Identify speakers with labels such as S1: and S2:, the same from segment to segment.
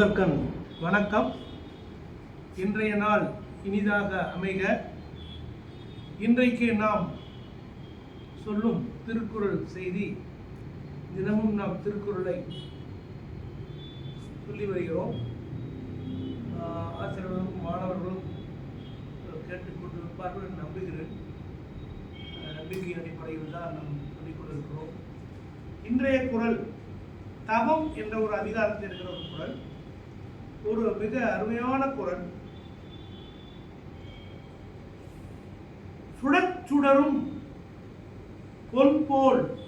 S1: முதற்கண் வணக்கம். இன்றைய நாள் இனிதாக அமைக. இன்றைக்கு நாம் சொல்லும் திருக்குறள் செய்தி தினமும் நாம் திருக்குறளை சொல்லி வருகிறோம். ஆசிரியர்களும் மாணவர்களும் கேட்டுக்கொண்டிருப்பார்கள் என்று நம்புகிறேன். அந்த நம்பிக்கையின் அடிப்படையில் தான் நாம் சொல்லிக்கொண்டிருக்கிறோம் இன்றைய குரல் தவம் என்ற ஒரு அதிகாரத்தில் இருக்கிற ஒரு குரல். ஒரு மிக அருமையான குரல். சுடச்சுடரும் பொன்போல்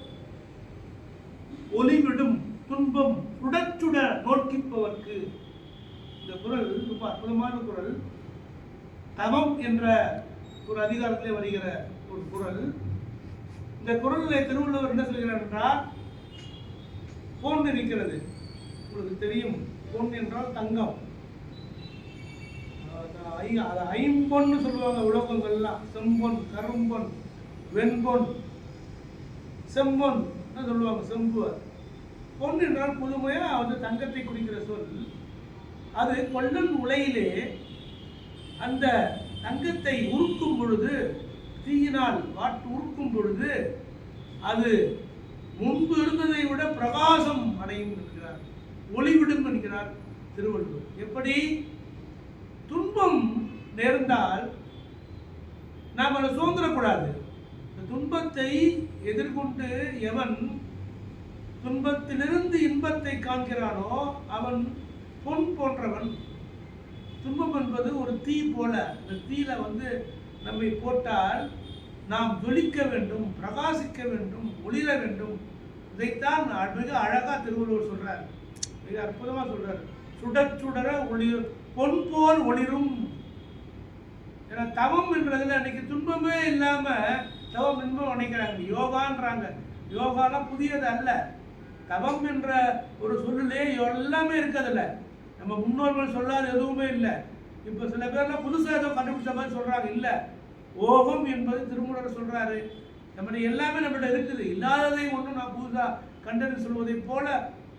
S1: ஒளிவிடும் துன்பம் சுடச்சுட நோக்கிப்பவர்க்கு. இந்த குரல் ரொம்ப அற்புதமான குரல். தவம் என்ற ஒரு அதிகாரத்திலே வருகிற ஒரு குரல். இந்த குரலில் திருவள்ளுவர் என்ன சொல்கிறார் என்றால் போன்று இருக்கிறது உங்களுக்கு தெரியும். பொன் என்றால் தங்கம். அதை ஐ- ஐம்பொன்னு சொல்லுவாங்க உலோகங்கள்லாம். செம்பொன் கரும்பொன் வெண்பொன் செம்பொன் சொல்லுவாங்க செம்பு பொன் என்றால் புதுமையா வந்து தங்கத்தை குறிக்கிற சொல். அது கொல்லன் உலையிலே அந்த தங்கத்தை உருக்கும் பொழுது தீயினால் வாட்டு உருக்கும் பொழுது அது முன்பு இருந்ததை விட பிரகாசம் அடையும் இருக்கிறார் ஒளிவிடும் என்கிறார் திருவள்ளுவர். எப்படி? துன்பம் நேர்ந்தால் நாம் அதை சுதந்திரக்கூடாது. இந்த துன்பத்தை எதிர்கொண்டு எவன் துன்பத்திலிருந்து இன்பத்தை காண்கிறானோ அவன் பொன் போன்றவன். துன்பம் என்பது ஒரு தீ போல. இந்த தீயில வந்து நம்மை போட்டால் நாம் ஜொலிக்க வேண்டும் பிரகாசிக்க வேண்டும் ஒளிர வேண்டும். இதைத்தான் மிக அழகாக திருவள்ளுவர் சொல்கிறார் மிக அற்புதமாக சொல்கிறார் சுட சுடர ஒளி பொன் போல் ஒளிரும். ஏன்னா தவம் என்றதுல அன்னைக்கு துன்பமே இல்லாமல் தவம் இன்பம் நினைக்கிறாங்க. யோகான்றாங்க. யோகாலாம் புதியது அல்ல. தவம் என்ற ஒரு சொல்லிலே எல்லாமே இருக்கிறதுல நம்ம முன்னோர்கள் சொல்லாத எதுவுமே இல்லை. இப்போ சில பேர்லாம் புதுசாக ஏதோ கண்டுபிடிச்ச மாதிரி சொல்கிறாங்க இல்லை. ஓகம் என்பது திருமூலர் சொல்கிறாரு நம்முடைய எல்லாமே நம்மகிட்ட இருக்குது. இல்லாததை ஒன்றும் நான் புதுசாக கண்டறிந்து சொல்வதை போல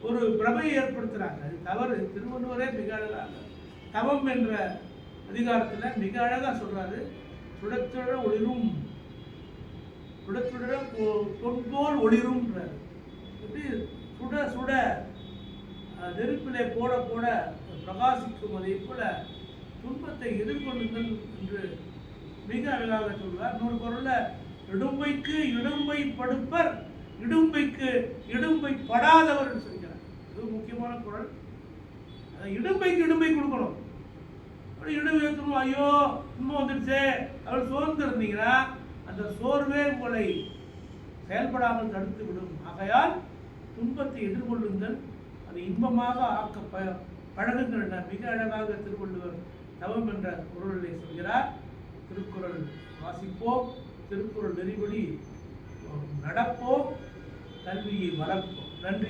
S1: ஒரு பிரமையை ஏற்படுத்துறாங்க. அது தவறு. திருவள்ளுவரே மிக அழகாக தவம் என்ற அதிகாரத்துல மிக அழகா சொல்றாரு. சுடச்சுட ஒளிரும் சுடச்சுட பொ- பொன்போல் ஒளிரும்ன்றார். எப்படி? சுட சுட நெருப்பிலே போட போட பிரகாசிக்கும் அதை போல துன்பத்தை எதிர்கொள்ளுங்கள் என்று மிக அழகாக சொல்வார் இன்னொரு பொருளில் இடும்பைக்கு இடும்பை படுப்பர் இடும்பைக்கு இடும்பை படாதவர் என்று முக்கியமான குரல். அதான் இடும்பைக்கு இடும்பை கொடுக்கணும். அப்படி இடும்பை எடுத்துக்கணும் ஐயோ இன்னும் வந்துடுச்சே அவள் சோர்ந்து இருந்தீங்கன்னா அந்த சோர்வே உங்களை செயல்படாமல் தடுத்து விடும். ஆகையால் துன்பத்தை எதிர்கொள்ளுங்கள். அது இன்பமாக ஆக்க ப பழகுங்கள் என மிக அழகாக திருவள்ளுவர் தவம் என்ற குரலிலே சொல்கிறார். திருக்குறள் வாசிப்போம். திருக்குறள் நெறிபடி நடப்போம். கல்வியை வளர்ப்போம். நன்றி.